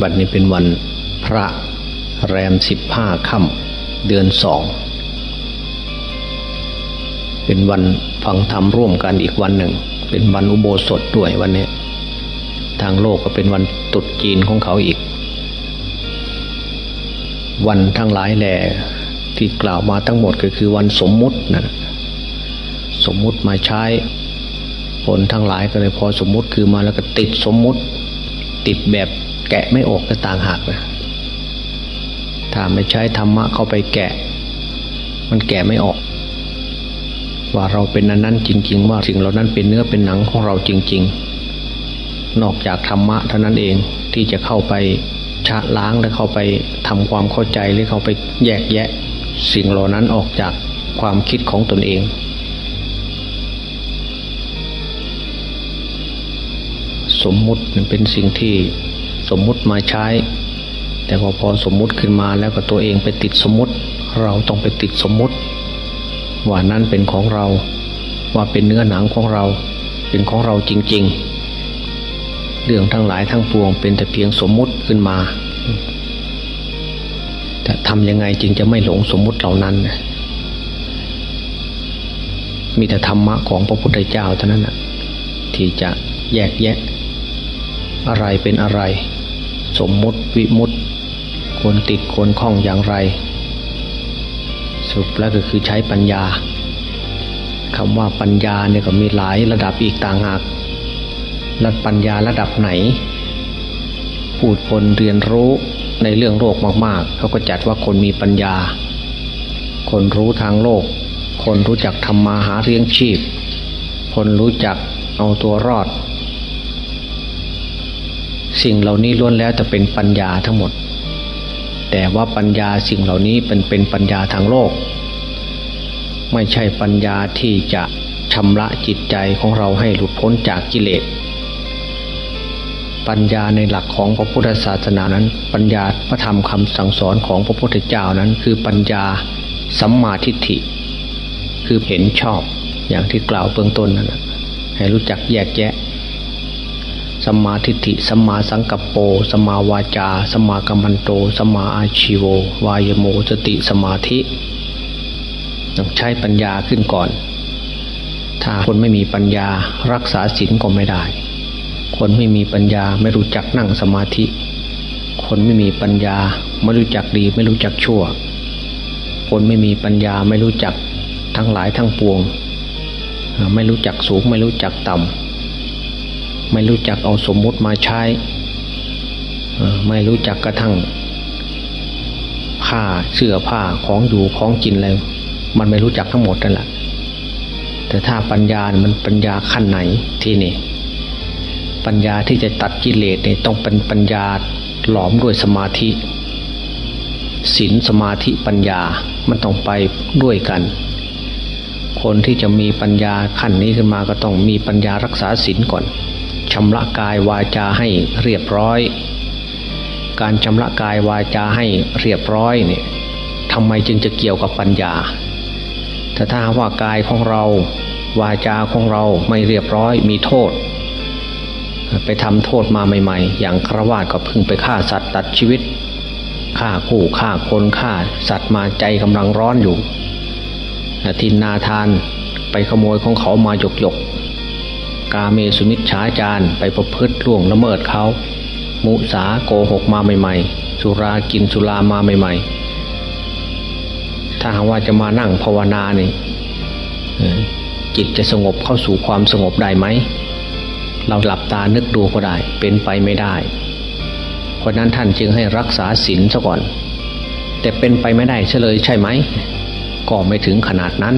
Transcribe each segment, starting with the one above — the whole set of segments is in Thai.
บัดนี้เป็นวันพระแรมสิบห้าค่ำเดือนสอง เป็นวันฟังธรรมร่วมกันอีกวันหนึ่ง เป็นวันอุโบสถด้วยวันนี้ ทางโลกก็เป็นวันตรุษจีนของเขาอีก วันทั้งหลายแหล่ที่กล่าวมาทั้งหมดก็คือวันสมมุตินะสมมุติมาใช้คนทั้งหลายก็เลยพอสมมุติคือมาแล้วก็ติดสมมุติ ติดแบบ แกะไม่ออกก็ต่างหากนะถ้าไม่ใช้ธรรมะเข้าไปแกะ มันแกะไม่ออก ว่าเราเป็นนั้นนั้นจริง ๆ ว่าสิ่งเหล่านั้นเป็นเนื้อเป็นหนังของเราจริง ๆ นอกจากธรรมะเท่านั้นเองที่จะเข้าไปชะล้างและเข้าไปทำความเข้าใจหรือเข้าไปแยกแยะ สิ่งเหล่านั้นออกจากความคิดของตนเองสมมุติเป็นสิ่งที่ สมมุติมาใช้ แต่พอพอสมมุติขึ้นมาแล้วก็ตัวเองไปติดสมมุติ เราต้องไปติดสมมุติ ว่านั้นเป็นของเราว่าเป็นเนื้อหนังของเรา เป็นของเราจริง ๆ เรื่องทั้งหลายทั้งปวงเป็นแต่เพียงสมมุติขึ้นมาแต่ทำยังไงจึงจะไม่หลงสมมุติเหล่านั้นมีแต่ธรรมะของพระพุทธเจ้าเท่านั้นนะที่จะแยกแยะ อะไรเป็นอะไร สมมุติวิมุติควรติดควรคล้องอย่างไร สรุปแล้วก็คือใช้ปัญญาคำว่าปัญญาเนี่ยก็มีหลายระดับอีกต่างหากระดับปัญญาระดับไหน พูดคนเรียนรู้ในเรื่องโลกมากๆ เขาก็จัดว่าคนมีปัญญา คนรู้ทางโลก คนรู้จักทำมาหาเลี้ยงชีพ คนรู้จักเอาตัวรอด สิ่งเหล่านี้ล้วนแล้วจะเป็นปัญญาทั้งหมด แต่ว่าปัญญาสิ่งเหล่านี้เป็นเป็นปัญญาทางโลก ไม่ใช่ปัญญาที่จะชำระจิตใจของเราให้หลุดพ้นจากกิเลส ปัญญาในหลักของพระพุทธศาสนานั้น ปัญญาพระธรรมคำสั่งสอนของพระพุทธเจ้านั้น คือปัญญาสัมมาทิฏฐิ คือเห็นชอบอย่างที่กล่าวเบื้องต้นนั่นแหละให้รู้จักแยกแยะ สัมมาทิฏฐิสัมมาสังกัปโปสัมมาวาจาสัมมากัมมันโตสัมมาอาชิโว วายโมสติสมาธิต้องใช้ปัญญาขึ้นก่อน ถ้าคนไม่มีปัญญารักษาศีลก็ไม่ได้ คนไม่มีปัญญาไม่รู้จักนั่งสมาธิ คนไม่มีปัญญาไม่รู้จักดีไม่รู้จักชั่ว คนไม่มีปัญญาไม่รู้จักทั้งหลายทั้งปวง ไม่รู้จักสูงไม่รู้จักต่ำ ไม่รู้จักเอาสมมุติมาใช้ ไม่รู้จักกระทั่งผ้าเสื้อผ้าของอยู่ของกินอะไรมันไม่รู้จักทั้งหมดนั่นแหละแต่ถ้าปัญญา มันปัญญาขั้นไหนที่นี่ ปัญญาที่จะตัดกิเลสเนี่ยต้องเป็นปัญญาหลอมด้วยสมาธิศีลสมาธิปัญญามันต้องไปด้วยกัน คนที่จะมีปัญญาขั้นนี้ขึ้นมาก็ต้องมีปัญญารักษาศีลก่อน ชำระกายวาจาให้เรียบร้อย การชำระกายวาจาให้เรียบร้อยเนี่ยทำไมจึงจะเกี่ยวกับปัญญา แต่ถ้าว่ากายของเรา วาจาของเราไม่เรียบร้อยมีโทษ ไปทำโทษมาใหม่ ๆ อย่างครวาสก็พิ่งไปฆ่าสัตว์ตัดชีวิตฆ่าคู่ฆ่าคนฆ่าสัตว์มาใจกำลังร้อนอยู่ทินนาทานไปขโมยของเขามาหยกหยก กาเมสุมิชฉาจารไปประพฤติล่วงละเมิดเขามุสาโกหกมาใหม่ๆ สุรากินสุรามาใหม่ๆ ถ้าหากว่าจะมานั่งภาวนาเนี่ยจิตจะสงบเข้าสู่ความสงบได้ไหม เราหลับตานึกดูก็ได้ เป็นไปไม่ได้ เพราะนั้นท่านจึงให้รักษาศีลซะก่อน แต่เป็นไปไม่ได้เฉลยใช่ไหม ก็ไม่ถึงขนาดนั้น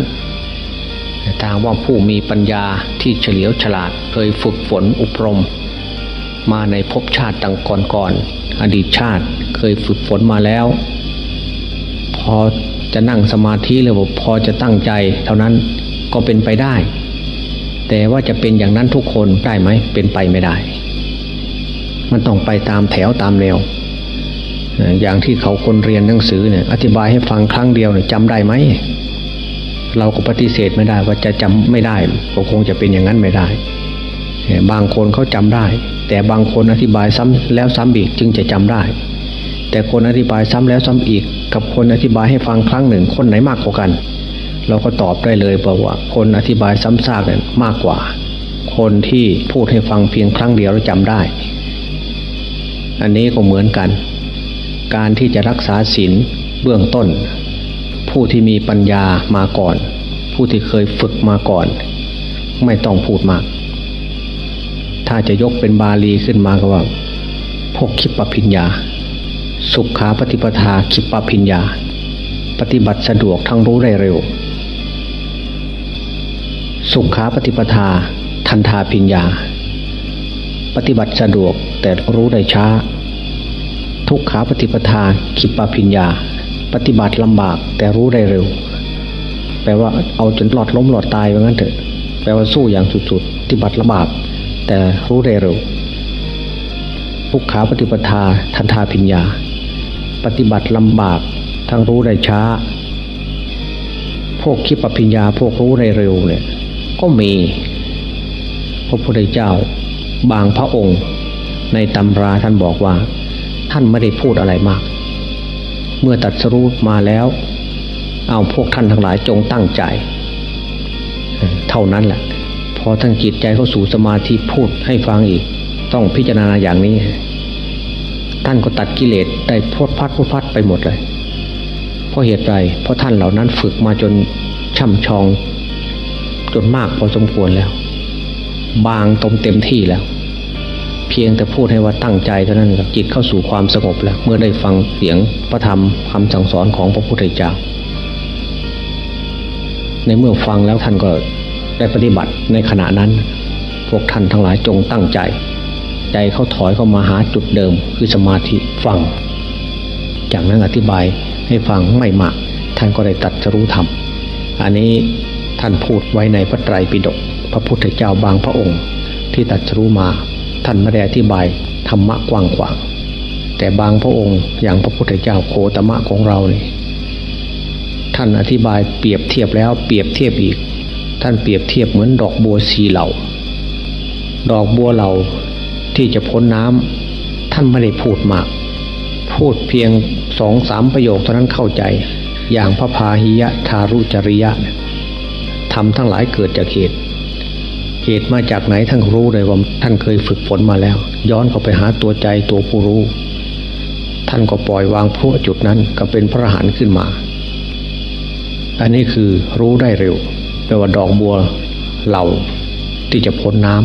ทางว่าผู้มีปัญญาที่เฉลียวฉลาดเคยฝึกฝนอบรม มาในภพชาติต่างก่อนๆอดีตชาติเคยฝึกฝนมาแล้ว พอจะนั่งสมาธิเลยว่าพอจะตั้งใจ เท่านั้นก็เป็นไปได้ แต่ว่าจะเป็นอย่างนั้นทุกคนได้ไหมเป็นไปไม่ได้ มันต้องไปตามแถวตามแนวอย่างที่เขาคนเรียนหนังสือเนี่ยอธิบายให้ฟังครั้งเดียวเนี่ยจำได้ไหม เราก็ปฏิเสธไม่ได้ว่าจะจำไม่ได้ก็คงจะเป็นอย่างนั้นไม่ได้ บางคนเขาจำได้ แต่บางคนอธิบายซ้ำแล้วซ้ำอีกจึงจะจำได้ แต่คนอธิบายซ้ำแล้วซ้ำอีก กับคนอธิบายให้ฟังครั้งหนึ่งคนไหนมากกว่ากัน เราก็ตอบได้เลยบอกว่าคนอธิบายซ้ำซากเนี่ยมากกว่า คนที่พูดให้ฟังเพียงครั้งเดียวแล้วจำได้ อันนี้ก็เหมือนกัน การที่จะรักษาศีลเบื้องต้น ผู้ที่มีปัญญามาก่อน ผู้ที่เคยฝึกมาก่อน ไม่ต้องพูดมาก ถ้าจะยกเป็นบาลีขึ้นมาก็ว่า พวกคิปปพิญญา สุขขาปฏิปทาคิปปพิญญา ปฏิบัติสะดวกทั้งรู้ได้เร็ว สุขขาปฏิปทา ทันทาพิญญา ปฏิบัติสะดวกแต่รู้ได้ช้า ทุกขาปฏิปทาคิปปพิญญา ปฏิบัติลำบากแต่รู้ได้เร็ว แปลว่าเอาจนหลอดล้มหลอดตายว่างั้นเถอะ แปลว่าสู้อย่างสุดๆปฏิบัติลำบากแต่รู้ได้เร็วทุกขาปฏิปทาทันทาพิญญา ปฏิบัติลำบากทั้งรู้ได้ช้า พวกคิดปพิญญาพวกรู้ได้เร็วเนี่ย ก็มีพระพุทธเจ้า บางพระองค์ ในตำราท่านบอกว่า ท่านไม่ได้พูดอะไรมาก เมื่อตัดสรู้มาแล้ว เอาพวกท่านทั้งหลายจงตั้งใจ เท่านั้นแหละพอท่านจิตใจเข้าสู่สมาธิพูดให้ฟังอีก ต้องพิจารณาอย่างนี้ ท่านก็ตัดกิเลสได้พดพัดพดพัดไปหมดเลยเพราะเหตุใดเพราะท่านเหล่านั้นฝึกมาจนช่ำชอง จนมากพอสมควรแล้ว บางตมเต็มที่แล้ว เพียงแต่พูดให้ว่าตั้งใจเท่านั้นกับจิตเข้าสู่ความสงบแล้ว เมื่อได้ฟังเสียงพระธรรมคำสั่งสอนของพระพุทธเจ้า ในเมื่อฟังแล้วท่านก็ได้ปฏิบัติในขณะนั้น พวกท่านทั้งหลายจงตั้งใจ ใจเขาถอยเข้ามาหาจุดเดิม คือสมาธิฟัง จากนั้นอธิบายให้ฟังไม่มาก ท่านก็ได้ตัดสรู้ธรรมอันนี้ท่านพูดไว้ในพระไตรปิฎกพระพุทธเจ้าบางพระองค์ ที่ตัดสรู้มา ท่านไม่ได้อธิบายธรรมะกว้างขวางแต่บางพระองค์อย่างพระพุทธเจ้าโคตมะของเรานี่ท่านอธิบายเปรียบเทียบแล้วเปรียบเทียบอีก ท่านเปรียบเทียบเหมือนดอกบัวสีเหล่า ดอกบัวเหล่าที่จะพ้นน้ำท่านไม่ได้พูดมาก พูดเพียงสองสามประโยคเท่านั้นเข้าใจ อย่างพระพาหิยะทารุจริยะทำทั้งหลายเกิดจากเหตุ เหตุมาจากไหนท่านรู้เลยว่าท่านเคยฝึกฝนมาแล้ว ย้อนเข้าไปหาตัวใจตัวผู้รู้ ท่านก็ปล่อยวางพวจุดนั้นก็เป็นพระหันขึ้นมา อันนี้คือรู้ได้เร็วแปลว่าดอกบัวเหล่าที่จะพ้นน้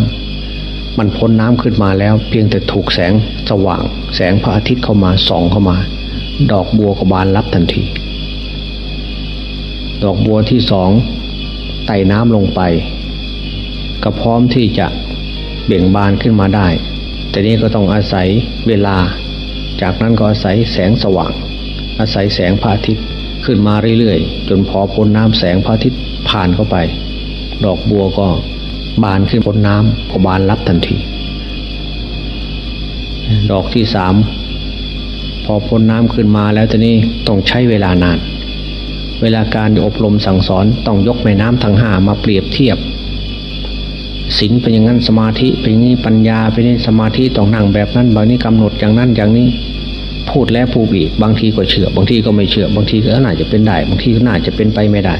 ำมันพ้นน้ำขึ้นมาแล้ว เพียงแต่ถูกแสงสว่าง แสงพระอาทิตย์เข้ามาส่องเข้ามา ดอกบัวก็บานรับทันที ดอกบัวที่สองไต่น้ำลงไป ก็พร้อมที่จะเบ่งบานขึ้นมาได้ แต่นี้ก็ต้องอาศัยเวลา จากนั้นก็อาศัยแสงสว่าง อาศัยแสงพระอาทิตย์ขึ้นมาเรื่อยๆ จนพอพ้นน้ำแสงพระอาทิตย์ผ่านเข้าไป ดอกบัวก็บานขึ้นพ้นน้ำก็บานรับทันที ดอกที่สามพอพ้นน้ำขึ้นมาแล้วทีนี้ต้องใช้เวลานาน เวลาการอบรมสั่งสอนต้องยกแม่น้ำทั้งห้ามาเปรียบเทียบ ศีลเป็นอย่างนั้นสมาธิเป็นอย่างนี้ปัญญาเป็นอย่างนี้สมาธิต้องนั่งแบบนั้นบางนี้กำหนดอย่างนั้นอย่างนี้ พูดแล้วพูดอีกบางทีก็เชื่อบางทีก็ไม่เชื่อบางทีก็น่าจะเป็นได้ บางทีก็น่าจะเป็นไปไม่ได้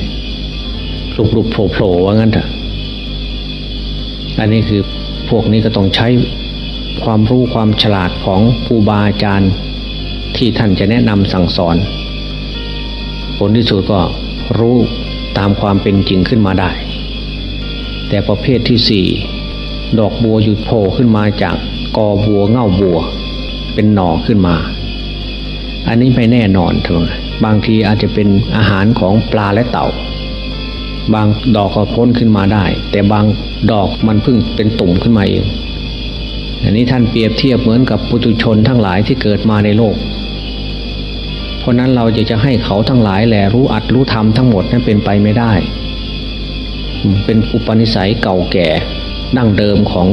หลุบหลุบโผล่โผล่ว่างั้นเถอะอันนี้คือพวกนี้ก็ต้องใช้ความรู้ความฉลาดของครูบาอาจารย์ที่ท่านจะแนะนำสั่งสอน ผลที่สุดก็รู้ตามความเป็นจริงขึ้นมาได้ แต่ประเภทที่สี่ดอกบัวหยุดโผล่ขึ้นมาจากกอบัวเง่าบัว เป็นหน่อขึ้นมา อันนี้ไม่แน่นอนทั้งบางทีอาจจะเป็นอาหารของปลาและเต่า บางดอกก็พ้นขึ้นมาได้ แต่บางดอกมันเพิ่งเป็นตุ่มขึ้นมาเองอันนี้ท่านเปรียบเทียบเหมือนกับปุถุชนทั้งหลายที่เกิดมาในโลก เพราะนั้นเราจะจะให้เขาทั้งหลายแหลรู้อัดรู้ทำทั้งหมดนั้นเป็นไปไม่ได้ เป็นอุปนิสัยเก่าแก่ดั้งเดิมของ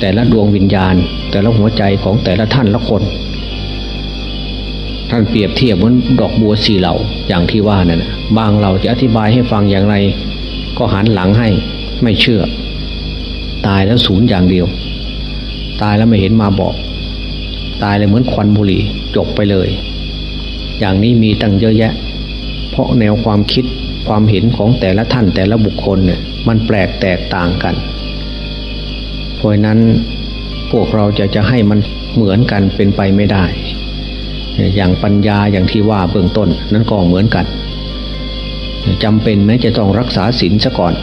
แต่ละดวงวิญญาณ แต่ละหัวใจของแต่ละท่านละคน ท่านเปรียบเทียบเหมือนดอกบัวสี่เหล่าอย่างที่ว่านั่นนะบางเราจะอธิบายให้ฟังอย่างไร ก็หันหลังให้ไม่เชื่อ ตายแล้วศูนย์อย่างเดียว ตายแล้วไม่เห็นมาบอก ตายเลยเหมือนควันบุหรี่จบไปเลย อย่างนี้มีตั้งเยอะแยะ เพราะแนวความคิด ความเห็นของแต่ละท่านแต่ละบุคคลเนี่ยมันแปลกแตกต่างกัน เพราะนั้นพวกเราจะจะให้มันเหมือนกันเป็นไปไม่ได้ อย่างปัญญาอย่างที่ว่าเบื้องต้นนั้นก็เหมือนกันจำเป็นไหมจะต้องรักษาศีลซะก่อน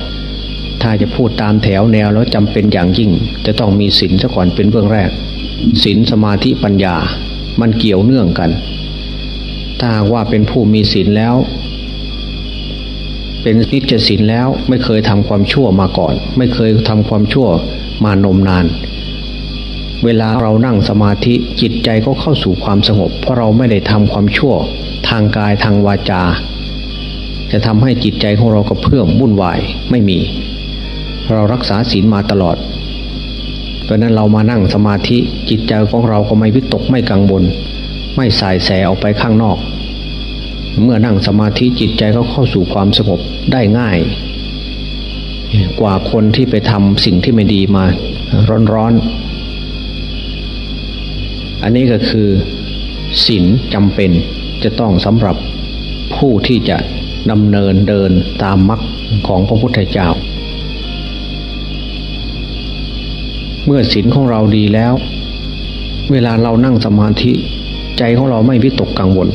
ถ้าจะพูดตามแถวแนวแล้วจำเป็นอย่างยิ่ง จะต้องมีศีลซะก่อนเป็นเบื้องแรกศีลสมาธิปัญญา มันเกี่ยวเนื่องกัน ถ้าว่าเป็นผู้มีศีลแล้ว เป็นนิจศีลแล้วไม่เคยทำความชั่วมาก่อน ไม่เคยทำความชั่วมานมนาน เวลาเรานั่งสมาธิจิตใจก็เข้าสู่ความสงบ เพราะเราไม่ได้ทำความชั่วทางกายทางวาจา จะทำให้จิตใจของเราก็เพื่อมวุ่นวายไม่มี เรารักษาศีลมาตลอดเพราะนั้นเรามานั่งสมาธิจิตใจของเราก็ไม่วิตกไม่กังวลไม่สายแสออกไปข้างนอก เมื่อนั่งสมาธิจิตใจก็เข้าสู่ความสงบได้ง่าย กว่าคนที่ไปทำสิ่งที่ไม่ดีมาร้อนๆ อันนี้ก็คือศีลจำเป็นจะต้องสำหรับผู้ที่จะดำเนินเดินตามมรรคของพระพุทธเจ้า เมื่อศีลของเราดีแล้ว เวลาเรานั่งสมาธิใจของเราไม่วิตกกังวล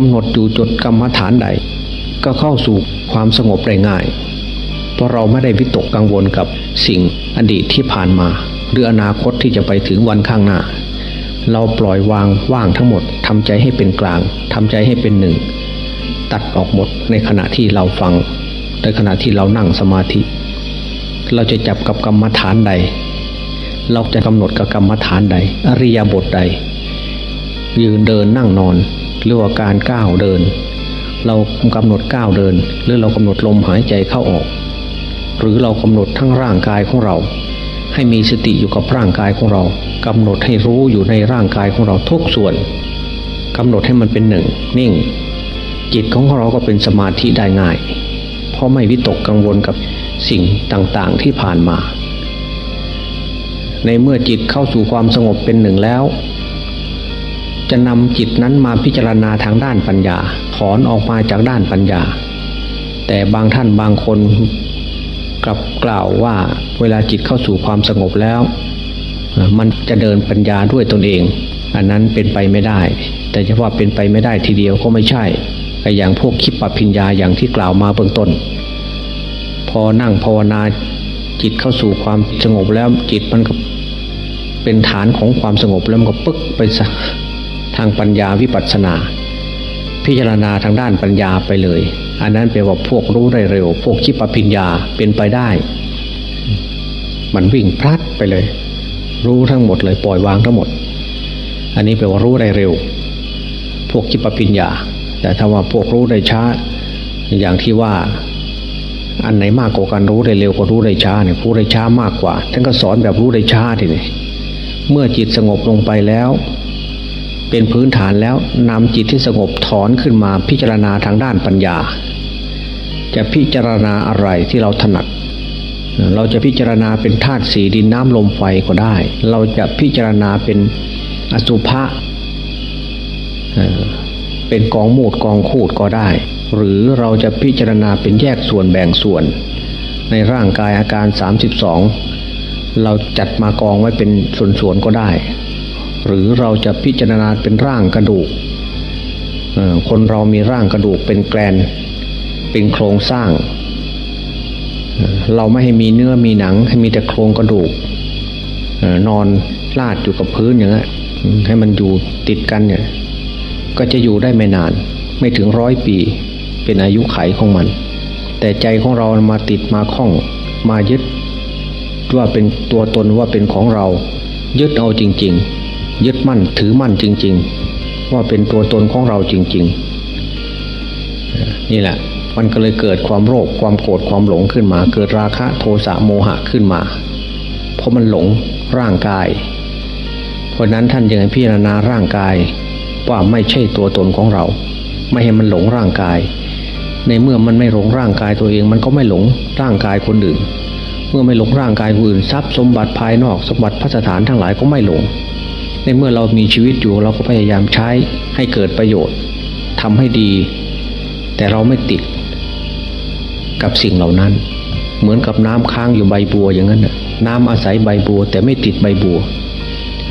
กำหนดอยู่จุดกรรมฐานใด ก็เข้าสู่ความสงบได้ง่าย เพราะเราไม่ได้วิตกกังวลกับสิ่งอดีตที่ผ่านมาหรืออนาคตที่จะไปถึงวันข้างหน้า เราปล่อยวางว่างทั้งหมดทำใจให้เป็นกลางทำใจให้เป็นหนึ่ง ตัดออกหมดในขณะที่เราฟัง ในขณะที่เรานั่งสมาธิ เราจะจับกับกรรมฐานใด เราจะกำหนดกับกรรมฐานใด อริยบทใด ยืนเดินนั่งนอน หรือว่าการก้าวเดิน เรากำหนดก้าวเดิน หรือเรากำหนดลมหายใจเข้าออก หรือเรากำหนดทั้งร่างกายของเรา ให้มีสติอยู่กับร่างกายของเรากำหนดให้รู้อยู่ในร่างกายของเราทุกส่วนกำหนดให้มันเป็นหนึ่งนิ่ง จิตของเราก็เป็นสมาธิได้ง่าย เพราะไม่วิตกกังวลกับสิ่งต่างๆที่ผ่านมา ในเมื่อจิตเข้าสู่ความสงบเป็นหนึ่งแล้ว จะนำจิตนั้นมาพิจารณาทางด้านปัญญา ถอนออกมาจากด้านปัญญา แต่บางท่านบางคนกลับกล่าวว่าเวลาจิตเข้าสู่ความสงบแล้ว มันจะเดินปัญญาด้วยตนเอง อันนั้นเป็นไปไม่ได้ แต่จะว่าเป็นไปไม่ได้ทีเดียวก็ไม่ใช่อย่างพวกคิดปพิญญาอย่างที่กล่าวมาเบื้องต้น พอนั่งภาวนาจิตเข้าสู่ความสงบแล้วจิตมันก็เป็นฐานของความสงบแล้วมันก็ปึ๊กไปซะ ทางปัญญาวิปัสสนา พิจารณาทางด้านปัญญาไปเลย อันนั้นแปลว่าพวกรู้ได้เร็ว พวกคิดปพิญญาเป็นไปได้ มันวิ่งพลัดไปเลย รู้ทั้งหมดเลยปล่อยวางทั้งหมด อันนี้แปลว่ารู้ได้เร็ว พวกคิดปพิญญา แต่ถ้าว่าพวกรู้ได้ช้า อย่างที่ว่าอันไหนมากกว่ากันรู้ได้เร็วกว่ารู้ได้ช้าเนี่ยรู้ได้ช้ามากกว่าท่านก็สอนแบบรู้ได้ช้าทีนี้เมื่อจิตสงบลงไปแล้ว เป็นพื้นฐานแล้วนำจิตที่สงบถอนขึ้นมาพิจารณาทางด้านปัญญา จะพิจารณาอะไรที่เราถนัด เราจะพิจารณาเป็นธาตุสีดินน้ำลมไฟก็ได้ เราจะพิจารณาเป็นอสุภะเป็นกองมูดกองคูดก็ได้ หรือเราจะพิจารณาเป็นแยกส่วนแบ่งส่วน ในร่างกายอาการ 32 เราจัดมากองไว้เป็นส่วนๆก็ได้ หรือเราจะพิจารณาเป็นร่างกระดูกคนเรามีร่างกระดูกเป็นแกลนเป็นโครงสร้าง เราไม่ให้มีเนื้อมีหนัง ให้มีแต่โครงกระดูกนอนลาดอยู่กับพื้นอย่างนี้ให้มันอยู่ติดกันเนี่ย ก็จะอยู่ได้ไม่นาน ไม่ถึงร้อยปี เป็นอายุไขของมัน แต่ใจของเรามาติดมาคล้องมายึดว่าเป็นตัวตนว่าเป็นของเรา ยึดเอาจริง ๆ ยึดมั่นถือมั่นจริง ๆ ว่าเป็นตัวตนของเราจริง ๆ นี่แหละ มันก็เลยเกิดความโรคความโกรธความหลงขึ้นมา เกิดราคะโทสะโมหะขึ้นมา เพราะมันหลงร่างกาย เพราะนั้นท่านยังให้พิจารณาร่างกายว่าไม่ใช่ตัวตนของเรา ไม่ให้มันหลงร่างกาย ในเมื่อมันไม่หลงร่างกายตัวเอง มันก็ไม่หลงร่างกายคนอื่น เมื่อไม่หลงร่างกายผู้อื่นทรัพย์สมบัติภายนอกสมบัติพัสถานทั้งหลายก็ไม่หลง ในเมื่อเรามีชีวิตอยู่เราก็พยายามใช้ให้เกิดประโยชน์ทำให้ดี แต่เราไม่ติดกับสิ่งเหล่านั้น เหมือนกับน้ำค้างอยู่ใบบัวอย่างนั้นน้ำอาศัยใบบัว แต่ไม่ติดใบบัว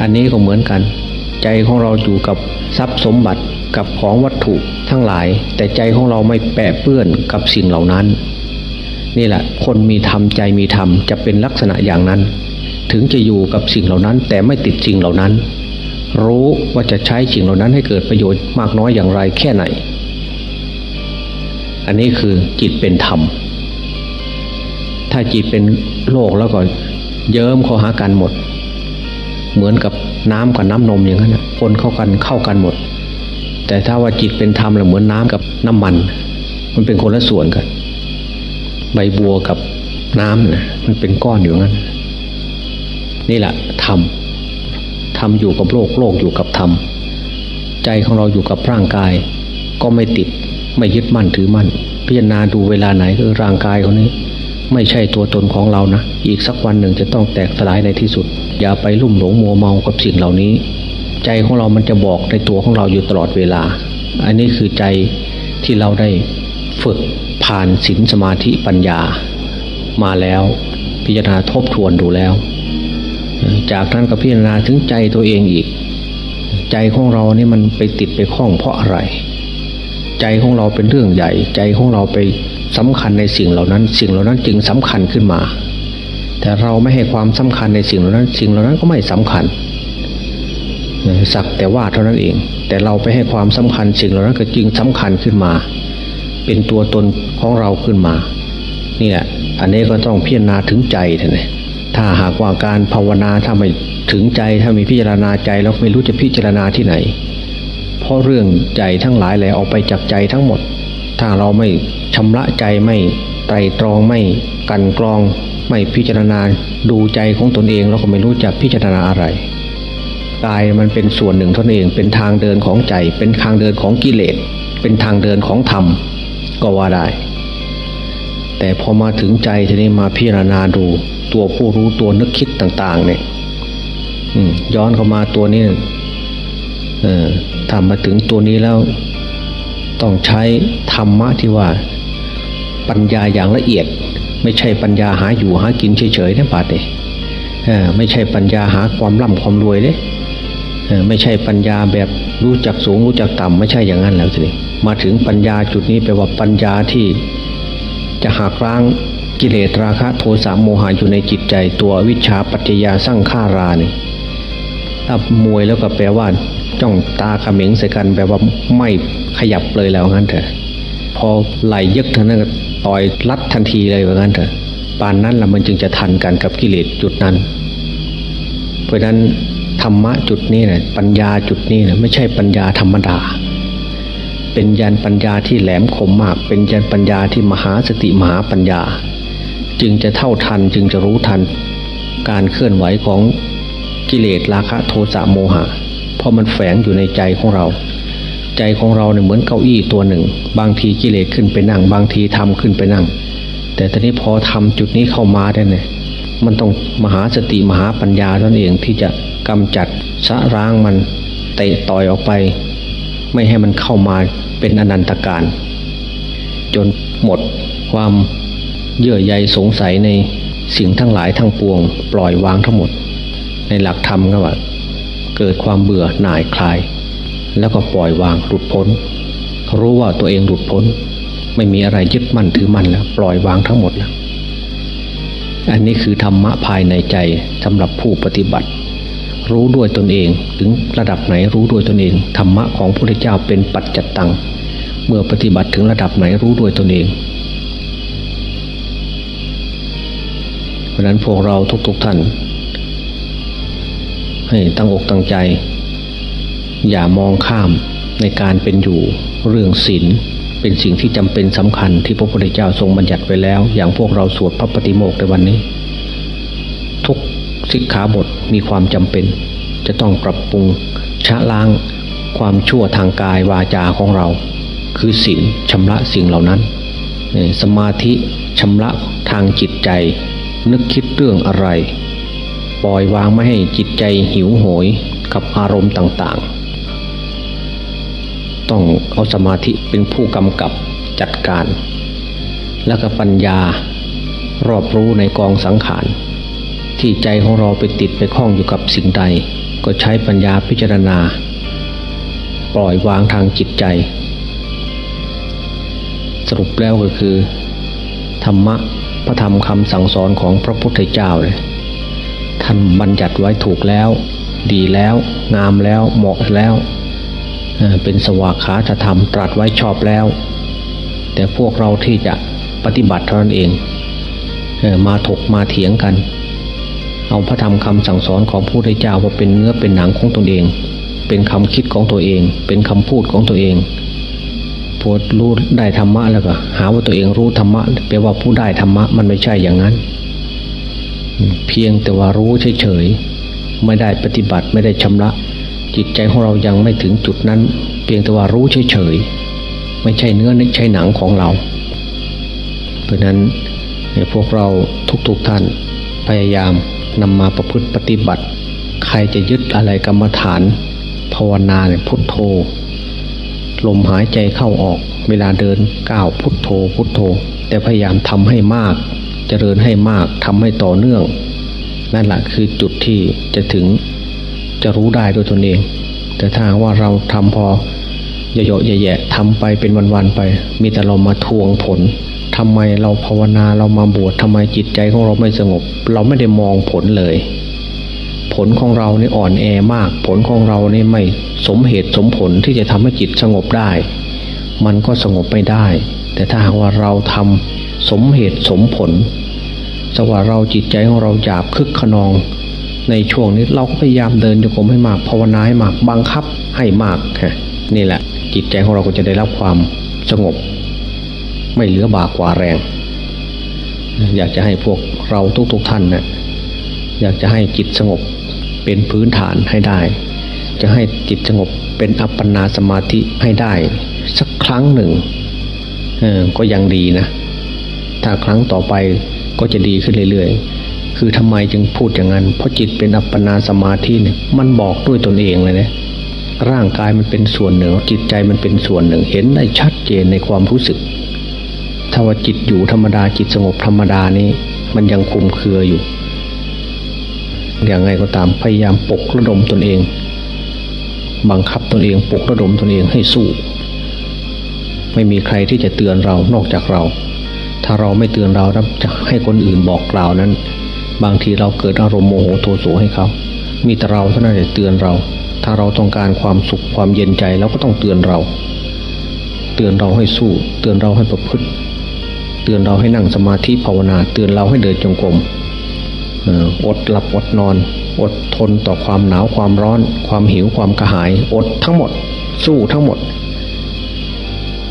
อันนี้ก็เหมือนกัน ใจของเราอยู่กับทรัพย์สมบัติกับของวัตถุทั้งหลาย แต่ใจของเราไม่แปะเปื้อนกับสิ่งเหล่านั้น นี่แหละคนมีธรรมใจมีธรรมจะเป็นลักษณะอย่างนั้น ถึงจะอยู่กับสิ่งเหล่านั้น แต่ไม่ติดสิ่งเหล่านั้น รู้ว่าจะใช้สิ่งเหล่านั้นให้เกิดประโยชน์มากน้อยอย่างไรแค่ไหน อันนี้คือจิตเป็นธรรม ถ้าจิตเป็นโลกแล้วก็เยิ้มเข้าหากันหมด เหมือนกับน้ำกับน้ำนมอย่างนั้นคนเข้ากันเข้ากันหมด แต่ถ้าว่าจิตเป็นธรรมแล้วเหมือนน้ำกับน้ำมัน มันเป็นคนละส่วนกัน ใบบัวกับน้ำนะมันเป็นก้อนอยู่งั้น นี่แหละธรรม ธรรมอยู่กับโลกโลกอยู่กับธรรม ใจของเราอยู่กับร่างกาย ก็ไม่ติดไม่ยึดมั่นถือมั่น พิจารณาดูเวลาไหนคือร่างกายของนี้ ไม่ใช่ตัวตนของเรานะ อีกสักวันหนึ่งจะต้องแตกสลายในที่สุด อย่าไปลุ่มหลงมัวเมากับสิ่งเหล่านี้ ใจของเรามันจะบอกในตัวของเราอยู่ตลอดเวลา อันนี้คือใจที่เราได้ฝึกผ่านศีลสมาธิปัญญา มาแล้วพิจารณาทบทวนดูแล้ว จากนั้นก็พิจารณาถึงใจตัวเองอีก ใจของเรานี่มันไปติดไปคล้องเพราะอะไร ใจของเราเป็นเรื่องใหญ่ ใจของเราไปสำคัญในสิ่งเหล่านั้น สิ่งเหล่านั้นจึงสำคัญขึ้นมา แต่เราไม่ให้ความสำคัญในสิ่งเหล่านั้น สิ่งเหล่านั้นก็ไม่สำคัญสักแต่ว่าเท่านั้นเอง แต่เราไปให้ความสำคัญสิ่งเหล่านั้นก็จึงสำคัญขึ้นมา เป็นตัวตนของเราขึ้นมานี่แหละอันนี้ก็ต้องพิจารณาถึงใจท่านนะ ถ้าหากว่าการภาวนาถ้าไม่ถึงใจถ้าไม่พิจารณาใจแล้วไม่รู้จะพิจารณาที่ไหน เพราะเรื่องใจทั้งหลายแหละออกไปจากใจทั้งหมด ถ้าเราไม่ชำระใจไม่ไตรตรองไม่กันกรอง ไม่พิจารณาดูใจของตนเองเราก็ไม่รู้จะพิจารณาอะไรกายมันเป็นส่วนหนึ่งตนเองเป็นทางเดินของใจ เป็นทางเดินของกิเลสเป็นทางเดินของธรรมก็ว่าได้ แต่พอมาถึงใจทีนี้มาพิจารณาดู ตัวผู้รู้ตัวนึกคิดต่างๆเนี่ยย้อนเข้ามาตัวนี้ทำมาถึงตัวนี้แล้ว ต้องใช้ธรรมะที่ว่าปัญญาอย่างละเอียด ไม่ใช่ปัญญาหาอยู่หากินเฉยๆนะปาเต้ไม่ใช่ปัญญาหาความร่ำความรวยเลยไม่ใช่ปัญญาแบบรู้จักสูงรู้จักต่ำไม่ใช่อย่างนั้นแล้วสิมาถึงปัญญาจุดนี้แปลว่าปัญญาที่จะหักล้าง กิเลสราคะโทสะโมหะอยู่ในจิตใจตัววิชาปัจจยาสร้างฆ่ารานี่ถ้ามวยแล้วก็แปลว่า จ้องตาเขม็งใส่กันแบบว่าไม่ขยับเลยแล้วงั้นเถอะ พอไหลยึกเท่านั้นก็ต่อยรัดทันทีเลยว่างั้นเถอะปานนั้นละมันจึงจะทันกันกับกิเลสจุดนั้น เพราะนั้นธรรมะจุดนี้นะปัญญาจุดนี้นะไม่ใช่ปัญญาธรรมดา เป็นยานปัญญาที่แหลมคมมาก เป็นยานปัญญาที่มหาสติมหาปัญญา จึงจะเท่าทันจึงจะรู้ทัน การเคลื่อนไหวของกิเลสราคะโทสะโมหะ เพราะมันแฝงอยู่ในใจของเรา ใจของเราเนี่ยเหมือนเก้าอี้ตัวหนึ่ง บางทีกิเลสขึ้นไปนั่ง บางทีทำขึ้นไปนั่ง แต่ตอนนี้พอทำจุดนี้เข้ามาได้เนี่ยมันต้องมหาสติมหาปัญญาตนเองที่จะกำจัดสะร้างมันเตะต่อยออกไป ไม่ให้มันเข้ามาเป็นอนันตการ จนหมดความ เยื่อใยสงสัยในสิ่งทั้งหลายทั้งปวง ปล่อยวางทั้งหมด ในหลักธรรมก็ว่าเกิดความเบื่อหน่ายคลาย แล้วก็ปล่อยวางหลุดพ้น รู้ว่าตัวเองหลุดพ้น ไม่มีอะไรยึดมั่นถือมั่นแล้ว ปล่อยวางทั้งหมดแล้วอันนี้คือธรรมะภายในใจสำหรับผู้ปฏิบัติ รู้ด้วยตนเองถึงระดับไหนรู้ด้วยตนเองธรรมะของพระพุทธเจ้าเป็นปัจจัตตัง เมื่อปฏิบัติถึงระดับไหนรู้ด้วยตนเอง ราะนั้นพวกเราทุกๆทท่าน ให้ตั้งอกตั้งใจ อย่ามองข้ามในการเป็นอยู่เรื่องศีลเป็นสิ่งที่จำเป็นสำคัญที่พระพุทธเจ้าทรงบัญญัติไว้แล้ว อย่างพวกเราสวดพระปฏิโมกข์ในวันนี้ ทุกสิกขาบทมีความจำเป็น จะต้องปรับปรุงชะล้างความชั่วทางกายวาจาของเรา คือศีลชำระสิ่งเหล่านั้น สมาธิชำระทางจิตใจ นึกคิดเรื่องอะไร ปล่อยวางไม่ให้จิตใจหิวโหยกับอารมณ์ต่างๆ ต้องเอาสมาธิเป็นผู้กำกับจัดการ แล้วก็ปัญญารอบรู้ในกองสังขาร ที่ใจของเราไปติดไปคล้องอยู่กับสิ่งใด ก็ใช้ปัญญาพิจารณา ปล่อยวางทางจิตใจ สรุปแล้วก็คือ ธรรมะ พระธรรมคำสั่งสอนของพระพุทธเจ้าเลยท่านบัญญัติไว้ถูกแล้ว ดีแล้ว งามแล้วเหมาะแล้ว เป็นสวากขาธรรมตรัสไว้ชอบแล้ว แต่พวกเราที่จะปฏิบัติเท่านั้นเองมาถกมาเถียงกัน เอาพระธรรมคำสั่งสอนของพระพุทธเจ้าว่าเป็นเนื้อเป็นหนังของตนเอง เป็นคำคิดของตัวเอง เป็นคำพูดของตัวเอง พอรู้ได้ธรรมะแล้วก็ หาว่าตัวเองรู้ธรรมะแปลว่าผู้ได้ธรรมะมันไม่ใช่อย่างนั้น เพียงแต่ว่ารู้เฉยๆไม่ได้ปฏิบัติไม่ได้ชำระจิตใจของเรายังไม่ถึงจุดนั้น เพียงแต่ว่ารู้เฉยๆไม่ใช่เนื้อไม่ใช่หนังของเรา เพราะนั้นให้พวกเราทุกๆท่านพยายามนำมาประพฤติปฏิบัติ ใครจะยึดอะไรกรรมฐาน ภาวนาเนี่ยพุทโธ ลมหายใจเข้าออก เวลาเดินก้าวพุทโธ พุทโธ แต่พยายามทำให้มาก เจริญให้มากทำให้ต่อเนื่อง นั่นแหละคือจุดที่จะถึงจะรู้ได้ด้วยตนเอง แต่ถ้าว่าเราทำพอเยอะๆแย่ๆทำไปเป็นวันๆไป มีแต่เรามาทวงผลทำไมเราภาวนาเรามาบวชทำไมจิตใจของเราไม่สงบ เราไม่ได้มองผลเลย ผลของเราเนี่อ่อนแอมาก ผลของเราเนี่ไม่สมเหตุสมผลที่จะทำให้จิตสงบได้ มันก็สงบไม่ได้ แต่ถ้าหากว่าเราทำสมเหตุสมผลสว่าเราจิตใจของเราหยาบคึกขนอง ในช่วงนี้เราก็พยายามเดินโยกมให้มากภาวนาให้มากบังคับให้มากฮะนี่แหละ จิตใจของเราก็จะได้รับความสงบ ไม่เหลือบากกว่าแรง อยากจะให้พวกเราทุกๆท่านนะอยากจะให้จิตสงบ เป็นพื้นฐานให้ได้ จะให้จิตสงบเป็นอัปปนาสมาธิให้ได้ สักครั้งหนึ่งออก็ยังดีนะ ถ้าครั้งต่อไปก็จะดีขึ้นเรื่อยๆ คือทำไมจึงพูดอย่างนั้น เพราะจิตเป็นอัปปนาสมาธิเนี่ย มันบอกด้วยตนเองเลยนะร่างกายมันเป็นส่วนหนึ่ง จิตใจมันเป็นส่วนหนึ่ง เห็นได้ชัดเจนในความรู้สึก ถ้าว่าจิตอยู่ธรรมดาจิตสงบธรรมดานี้ มันยังคุมเครืออยู่ อย่างไงก็ตามพยายามปลุกระดมตนเอง บังคับตนเองปลุกระดมตนเองให้สู้ ไม่มีใครที่จะเตือนเรานอกจากเรา ถ้าเราไม่เตือนเราแล้วจะให้คนอื่นบอกกล่าวนั้น บางทีเราเกิดอารมณ์โมโหโทโสให้เขา มีแต่เราเท่านั้นจะเตือนเรา ถ้าเราต้องการความสุขความเย็นใจเราก็ต้องเตือนเรา เตือนเราให้สู้ เตือนเราให้ประพฤติ เตือนเราให้นั่งสมาธิภาวนา เตือนเราให้เดินจงกรม อดหลับอดนอน อดทนต่อความหนาวความร้อน ความหิวความกระหาย อดทั้งหมด สู้ทั้งหมด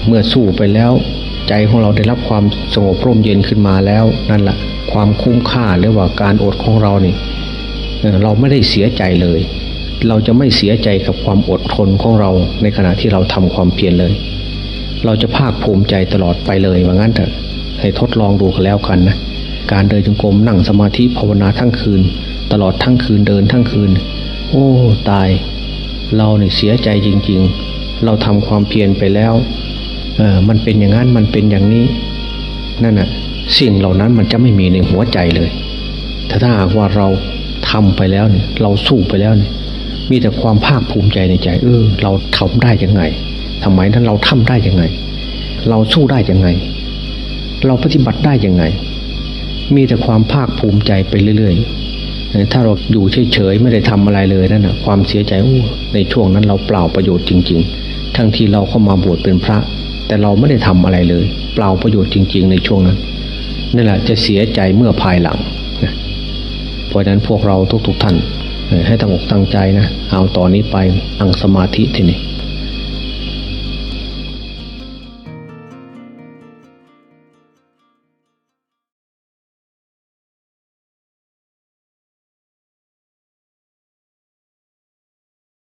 เมื่อสู้ไปแล้ว ใจของเราได้รับความสงบร่มเย็นขึ้นมาแล้วนั่นแหละความคุ้มค่าหรือว่าการอดของเรานี่เอ่อเราไม่ได้เสียใจเลย เราจะไม่เสียใจกับความอดทนของเราในขณะที่เราทำความเพียรเลย เราจะภาคภูมิใจตลอดไปเลยว่างั้นเถอะให้ทดลองดูแล้วกันนะ การเดินจงกรมนั่งสมาธิภาวนาทั้งคืน ตลอดทั้งคืนเดินทั้งคืน โอ้ตาย เราเนี่ยเสียใจจริง ๆ เราทำความเพียรไปแล้วเออมันเป็นอย่างนั้นมันเป็นอย่างนี้นั่นน่ะสิ่งเหล่านั้นมันจะไม่มีในหัวใจเลยแต่ถ้าหากว่าเราทำไปแล้วเนี่ยเราสู้ไปแล้วเนี่ยมีแต่ความภาคภูมิใจในใจ เออ เราทำได้ยังไงทำไมนั้นเราทำได้ยังไง เราสู้ได้ยังไง เราปฏิบัติได้ยังไง มีแต่ความภาคภูมิใจไปเรื่อยๆ ถ้าเราอยู่เฉยๆไม่ได้ทำอะไรเลยนั่นนะความเสียใจโอ้ในช่วงนั้นเราเปล่าประโยชน์จริง ๆ ทั้งที่เราเข้ามาบวชเป็นพระ แต่เราไม่ได้ทำอะไรเลย เปล่าประโยชน์จริง ๆ ในช่วงนั้นนั่นแหละจะเสียใจเมื่อภายหลังเพราะฉะนั้นพวกเราทุกๆท่านให้ตั้งอกตั้งใจนะเอาต่อนนี้ไปอังสมาธิทีนี้